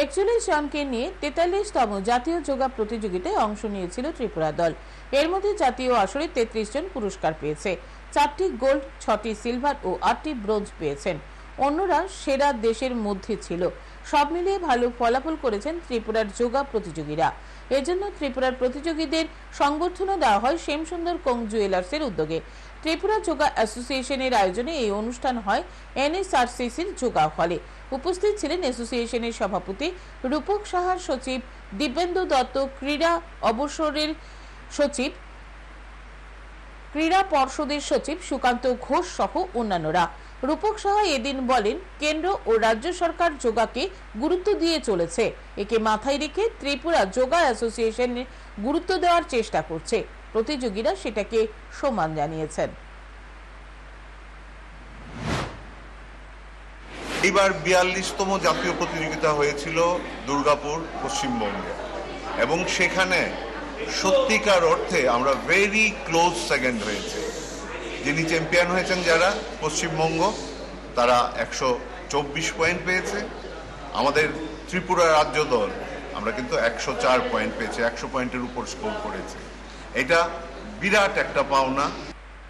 একচল্লিশ জনকে নিয়ে তেতাল্লিশতম জাতীয় যোগা প্রতিযোগিতায় অংশ নিয়েছিল ত্রিপুরা দল। এর মধ্যে জাতীয় আসরে তেত্রিশ জন পুরস্কার পেয়েছে। চারটি গোল্ড, ছটি সিলভার ও আটটি ব্রোঞ্জ পেয়েছেন। অন্যরা সেরা দেশের মধ্যে ছিল। সব মিলিয়ে ভালো ফলাফল করেছেন ত্রিপুরার যোগা প্রতিযোগীরা। এজন্য ত্রিপুরার প্রতিযোগীদের সংবর্ধনা দেওয়া হয় শ্যামসুন্দর কোং জুয়েলার্সের উদ্যোগে। ত্রিপুরা যোগা অ্যাসোসিয়েশনের আয়োজনে এই অনুষ্ঠান হয় এনএসআরসিসির যোগা হলে। উপস্থিত ছিলেন অ্যাসোসিয়েশনের সভাপতি, রূপক সাহার সচিব, দিব্যেন্দু দত্ত ক্রীড়া অবসরের সচিব ক্রীড়া পর্ষদের সচিব সুকান্ত ঘোষ সহ অন্যান্যরা। রূপক সাহা এদিন বলেন, কেন্দ্র ও রাজ্য সরকার যোগাকে গুরুত্ব দিয়ে চলেছে। একে মাথায় রেখে ত্রিপুরা যোগা অ্যাসোসিয়েশন গুরুত্ব দেওয়ার চেষ্টা করছে। প্রতিযোগীরা সেটাকে সম্মান জানিয়েছেন। এবার বিয়াল্লিশতম জাতীয় প্রতিযোগিতা হয়েছিল দুর্গাপুর পশ্চিমবঙ্গে। এবং সেখানে সত্যিকার অর্থে আমরা ভেরি ক্লোজ সেকেন্ড হয়েছে যিনি চ্যাম্পিয়ন হয়েছেন যারা, পশ্চিমবঙ্গ, তারা একশো চব্বিশ পয়েন্ট পেয়েছে। আমাদের ত্রিপুরা রাজ্য দল, আমরা কিন্তু একশো চার পয়েন্ট পেয়েছি, একশো পয়েন্টের উপর স্কোর করেছে। এটা বিরাট একটা পাওনা।